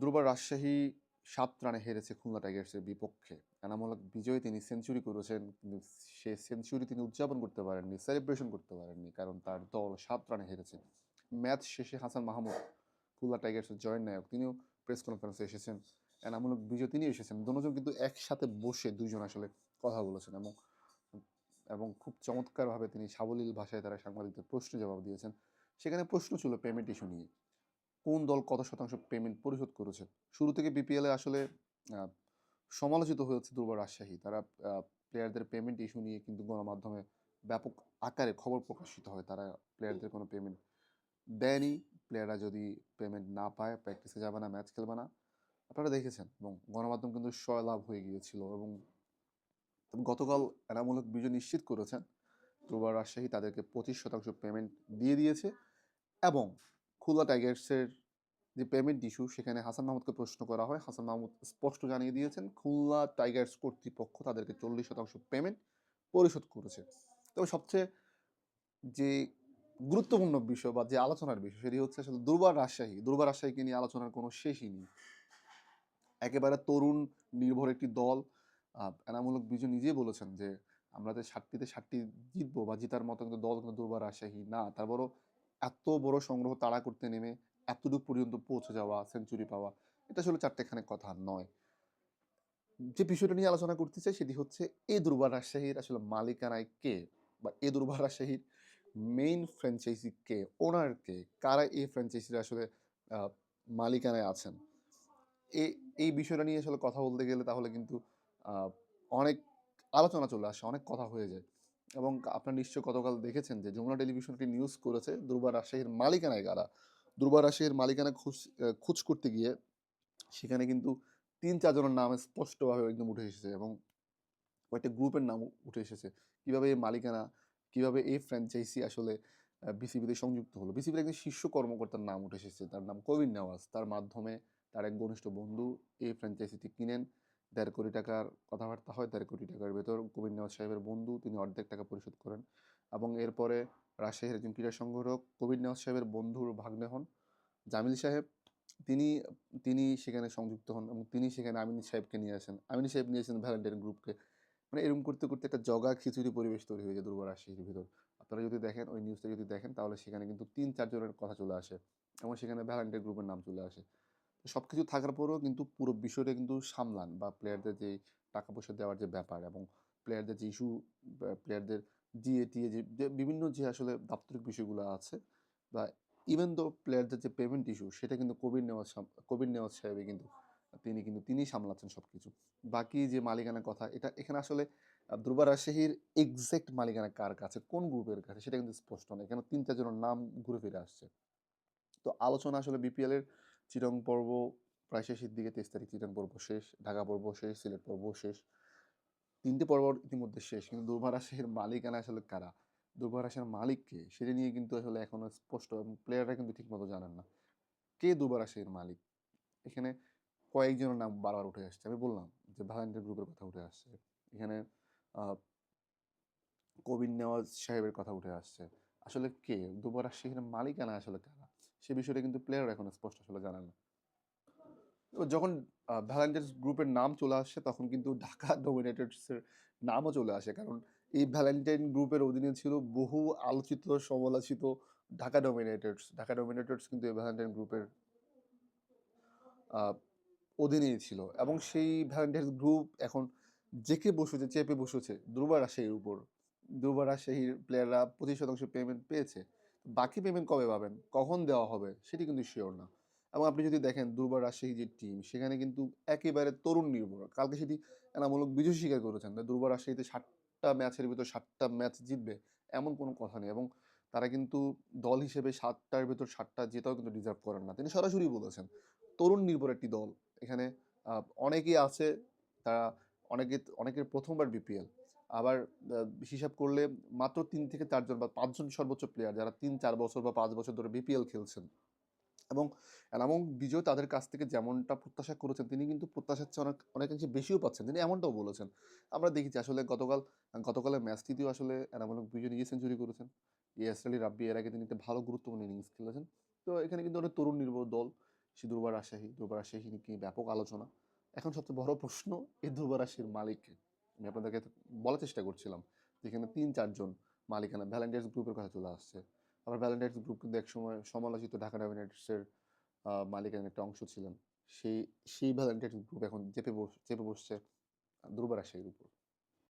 দুর্বার রাজশাহী সাত রানে হেরেছে খুলনা টাইগার্সের বিপক্ষে। এনামূলক বিজয়ে তিনি সেঞ্চুরি করেছেন সে সেঞ্চুরি তিনি উদযাপন করতে পারেননি সেলিব্রেশন করতে পারেননি, কারণ তার দল সাত রানে হেরেছে। ম্যাচ শেষে হাসান মাহমুদ, খুলনা টাইগার্সের জয়েন্ট নায়ক, তিনিও প্রেস কনফারেন্সে এসেছেন। এনামূলক বিজয় তিনি এসেছেন। দুজন কিন্তু একসাথে বসে দুজন আসলে কথা বলেছেন এবং এবং খুব চমৎকারভাবে তিনি সাবলীল ভাষায় তারা সাংবাদিকদের প্রশ্ন জবাব দিয়েছেন। সেখানে প্রশ্ন ছিল পেমেন্ট ইস্যু নিয়ে। কোন দল কত শতাংশ পেমেন্ট পরিশোধ করেছে? শুরু থেকে বিপিএলে আসলে সমালোচিত হয়েছে দুর্বার রাজশাহী। তারা প্লেয়ারদের পেমেন্ট ইস্যু নিয়ে কিন্তু গণমাধ্যমে ব্যাপক আকারে খবর প্রকাশিত হয়। তারা প্লেয়ারদের কোনো পেমেন্ট দেয়নি। প্লেয়াররা যদি পেমেন্ট না পায় প্র্যাকটিসে যাবে না ম্যাচ খেলবে না, আপনারা দেখেছেন। এবং গণমাধ্যম কিন্তু লাভ হয়ে গিয়েছিল এবং গতকাল এনামূলক বিজয় নিশ্চিত করেছেন, দুর্বার রাজশাহী তাদেরকে পঁচিশ শতাংশ পেমেন্ট দিয়ে দিয়েছে এবং খুলনা টাইগার্সের যে পেমেন্ট ইস্যু, সেখানে হাসান মাহমুদকে প্রশ্ন করা হয়। হাসান মাহমুদ স্পষ্ট জানিয়ে দিয়েছেন, খুলনা টাইগার্স কর্তৃপক্ষ তাদেরকে চল্লিশ শতাংশ পেমেন্ট পরিশোধ করেছে। তবে সবচেয়ে যে গুরুত্বপূর্ণ বিষয় বা যে আলোচনার বিষয়, সেটি হচ্ছে আসলে দুর্বার রাজশাহী। দুর্বার রাজশাহীকে নিয়ে আলোচনার কোনো শেষই নেই। একেবারে তরুণ নির্ভর একটি দল এনামূলক বিজয় নিজেই বলেছেন যে, আমরা যে ষাটটিতে ষাটটি জিতবো বা জিতার মতো কিন্তু দল কিন্তু দুর্বার রাজশাহী না। তারপরও এত বড় সংগ্রহ তাড়া করতে নেমে এতটুকু পর্যন্ত পৌঁছে যাওয়া সেঞ্চুরি পাওয়া, এটা আসলে চারটেখানে কথা নয়। যে বিষয়টা নিয়ে আলোচনা করতে চাই সেটি হচ্ছে এ দুর্বার রাজশাহীর আসলে মালিকানায় কে বা এ দুর্বার রাজশাহীর মেইন ফ্র্যাঞ্চাইজি কে ওনার কে, কারা এই ফ্র্যাঞ্চাইজির আসলে মালিকানায় আছেন? এই এই বিষয়টা নিয়ে আসলে কথা বলতে গেলে তাহলে কিন্তু অনেক আলোচনা চলে আসে, অনেক কথা হয়ে যায়। এবং আপনার নিশ্চয় গতকাল দেখেছেন যে যমুনা টেলিভিশন একটি নিউজ করেছে দুর্বার রাজশাহীর মালিকানায় কারা? দুর্বার রাজশাহীর মালিকানা খুঁজ খোঁজ করতে গিয়ে সেখানে কিন্তু তিন চারজনের নাম স্পষ্টভাবে একদম উঠে এসেছে এবং কয়েকটা গ্রুপের নাম উঠে এসেছে। কীভাবে এই মালিকানা, কীভাবে এই ফ্র্যাঞ্চাইজি আসলে বিসিবিতে সংযুক্ত হলো? বিসিবির একজন শীর্ষ কর্মকর্তার নাম উঠে এসেছে। তার নাম কবির নেওয়াজ। তার মাধ্যমে তার এক ঘনিষ্ঠ বন্ধু এই ফ্র্যাঞ্চাইজিটি কিনেন। দেড় কোটি টাকার কথাবার্তা হয়, দেড় কোটি টাকার ভেতর নেওয়াজ সাহেবের বন্ধু, তিনি অর্ধেক টাকা পরিশোধ করেন এবং এরপরে রাজশাহীর একজন ক্রীড়া সংগঠক নেওয়াজ সাহেবের বন্ধুর ভাগ্নে হন জামিল সাহেব। তিনি তিনি সেখানে সংযুক্ত হন এবং তিনি সেখানে আমিন সাহেবকে নিয়ে আসেন। আমিন সাহেব নিয়েছেন ভ্যালেন্টাইন গ্রুপকে মানে এরকম করতে করতে একটা জগা খিচুড়ি পরিবেশ তৈরি হয়ে যায় দুর্বার রাজশাহীর ভিতর। আপনারা যদি দেখেন, ওই নিউজটা যদি দেখেন, তাহলে সেখানে কিন্তু তিন চারজনের কথা চলে আসে এবং সেখানে ভ্যালেন্টাইন গ্রুপের নাম চলে আসে। সব কিছু থাকার পরেও কিন্তু পুরো বিষয়টা কিন্তু সামলান বা প্লেয়ারদের যে টাকা পয়সা দেওয়ার যে ব্যাপার এবং প্লেয়ারদের যে ইস্যু প্লেয়ারদের জিএ টিএ যে বিভিন্ন যে আসলে দাপ্তরিক বিষয়গুলো আছে বা ইভেন দো প্লেয়ারদের যে পেমেন্ট ইস্যু সেটা কিন্তু কবির নেওয়াজ কবির নেওয়াজ সাহেবে কিন্তু তিনি কিন্তু, তিনিই সামলাচ্ছেন সব কিছু বাকি যে মালিকানার কথা, এটা এখানে আসলে দুর্বার রাজশাহীর এক্সাক্ট মালিকানা কার কাছে, কোন গ্রুপের কাছে সেটা কিন্তু স্পষ্ট নয়। এখানে তিন চারজনের নাম ঘুরে ফিরে আসছে। তো আলোচনা আসলে বিপিএল এর চিরং পর্ব প্রায় শেষের দিকে তেইশ তারিখ চিরং পর্ব শেষ, ঢাকা পর্ব শেষ, সিলেট পর্ব শেষ। তিনটে পর্ব ইতিমধ্যে শেষ, কিন্তু রাজশাহীর মালিকানা আসলে কারা? দুর্বার রাজশাহীর মালিক কে? সেটা নিয়ে কিন্তু আসলে এখনও স্পষ্ট এবং প্লেয়াররা কিন্তু ঠিকমতো জানেন না। কে রাজশাহীর মালিক? এখানে কয়েকজনের নাম বারবার উঠে আসছে, আমি বললাম যে ভ্যালেন্টাইন গ্রুপের কথা উঠে আসছে। এখানে কবির নেওয়াজ সাহেবের কথা উঠে আসছে। আসলে কে? দুবার রাজশাহীর মালিকানা আসলে কারা? সে বিষয়টা কিন্তু প্লেয়ার এখন স্পষ্ট আসলে জানেন না। যখন ভ্যালেন্টাইন্স গ্রুপের নাম চলে আসে, তখন কিন্তু ঢাকা ডোমিনেটরসের নামও চলে আসে। কারণ এই ভ্যালেন্টাইন গ্রুপের অধীনে ছিল বহু আলোচিত, সমালোচিত ঢাকা ডোমিনেটরস ঢাকা ডোমিনেটরস কিন্তু এই ভ্যালেন্টাইন গ্রুপের অধীনেই ছিল। এবং সেই ভ্যালেন্টাইন্স গ্রুপ এখন জেকে বসেছে, চেপে বসেছে দুর্বার রাজশাহীর উপর। দুর্বার রাজশাহীর প্লেয়াররা পঁচিশ শতাংশ পেমেন্ট পেয়েছে। বাকি পেমেন্ট কবে পাবেন? কখন দেওয়া হবে? সেটি কিন্তু শিওর না। এবং আপনি যদি দেখেন দুর্বার রাজশাহী যে টিম সেখানে কিন্তু একেবারে তরুণ নির্ভর কালকে সেটি এনামূলক বিজয় স্বীকার করেছেন দুর্বার রাজশাহীতে ষাটটা ম্যাচের ভিতর ষাটটা ম্যাচ জিতবে, এমন কোনো কথা নেই। এবং তারা কিন্তু দল হিসেবে সাতটার ভিতর সাতটা জেতাও কিন্তু ডিজার্ভ করেন না। তিনি সরাসরি বলেছেন, তরুণ নির্ভর একটি দল। এখানে অনেকেই আছে, তারা অনেকে, অনেকের প্রথমবার বিপিএল আবার হিসাব করলে মাত্র তিন থেকে চারজন বা পাঁচজন সর্বোচ্চ প্লেয়ার যারা তিন, চার বছর বা পাঁচ বছর ধরে বিপিএল খেলছেন। এবং এনামং বিজয় তাদের কাছ থেকে যেমনটা প্রত্যাশা করেছেন, তিনি কিন্তু প্রত্যাশার চেয়ে অনেক, অনেকাংশে বেশিও পাচ্ছেন। তিনি এমনটাও বলেছেন। আমরা দেখেছি আসলে গতকাল, গতকালের ম্যাচটিতেও আসলে এনামূলক বিজয় নিজে সেঞ্চুরি করেছেন। ইয়াস আলী রাব্বি এর আগে তিনি একটা ভালো গুরুত্বপূর্ণ ইনিংস খেলেছেন। তো এখানে কিন্তু অনেক তরুণ নির্ভর দল, সে দুর্বার রাজশাহী দুর্বার রাজশাহী নিয়ে ব্যাপক আলোচনা। এখন সবচেয়ে বড় প্রশ্ন এই দুর্বার রাজশাহীর মালিককে। আমি আপনাদেরকে বলার চেষ্টা করছিলাম যেখানে তিন চারজন মালিকানা ভ্যালেন্টাইন্স গ্রুপের কথা চলে আসছে। আবার ভ্যালেন্টাইন্স গ্রুপ কিন্তু একসময় সমালোচিত ঢাকা ডেভিনেটার্সের মালিকানার একটা অংশ ছিলেন। সেই সেই ভ্যালেন্টাইন্স গ্রুপ এখন চেপে বস, চেপে বসছে দুর্বার রাজশাহীর উপর।